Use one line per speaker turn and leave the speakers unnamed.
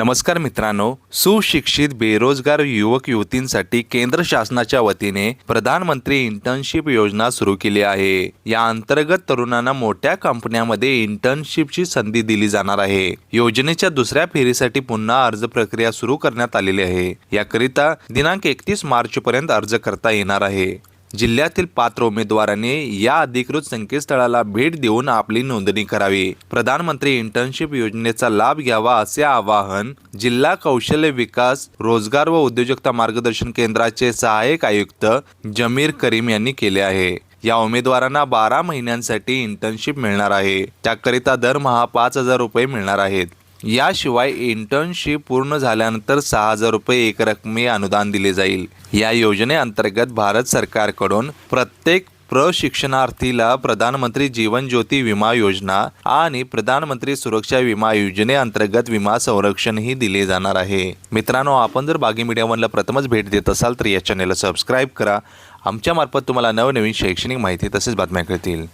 नमस्कार मित्रांनो सुशिक्षित बेरोजगार युवक युवतींसाठी केंद्र शासनाच्या वतीने प्रधानमंत्री इंटर्नशिप योजना सुरू केली आहे. या अंतर्गत तरुणांना मोठ्या कंपन्यांमध्ये इंटर्नशिपची संधी दिली जाणार आहे. योजनेच्या दुसऱ्या फेरीसाठी पुन्हा अर्ज प्रक्रिया सुरू करण्यात आलेली आहे. याकरिता दिनांक एकतीस मार्च पर्यंत अर्ज करता येणार आहे. जिल्ह्यातील पात्र उमेदवारांनी या अधिकृत संकेतस्थळाला भेट देऊन आपली नोंदणी करावी. प्रधानमंत्री इंटर्नशिप योजनेचा लाभ घ्यावा असे आवाहन जिल्हा कौशल्य विकास रोजगार व उद्योजकता मार्गदर्शन केंद्राचे सहाय्यक आयुक्त जमीर करीम यांनी केले आहे. या उमेदवारांना बारा महिन्यांसाठी इंटर्नशिप मिळणार आहे. त्याकरिता दरमहा पाच हजार रुपये मिळणार आहेत. याशिवाय इंटर्नशिप पूर्ण झाल्यानंतर सहा हजार रुपये एकरकमी अनुदान दिले जाईल. या योजनेअंतर्गत भारत सरकारकडून प्रत्येक प्रशिक्षणार्थीला प्रधानमंत्री जीवन ज्योती विमा योजना आणि प्रधानमंत्री सुरक्षा विमा योजनेअंतर्गत विमा संरक्षणही दिले जाणार आहे. मित्रांनो आपण जर बागी मीडियामनला प्रथमच भेट देत असाल तर या चॅनेलला सबस्क्राईब करा. आमच्या मार्फत तुम्हाला नवनवीन शैक्षणिक माहिती तसेच बातम्या कळतील.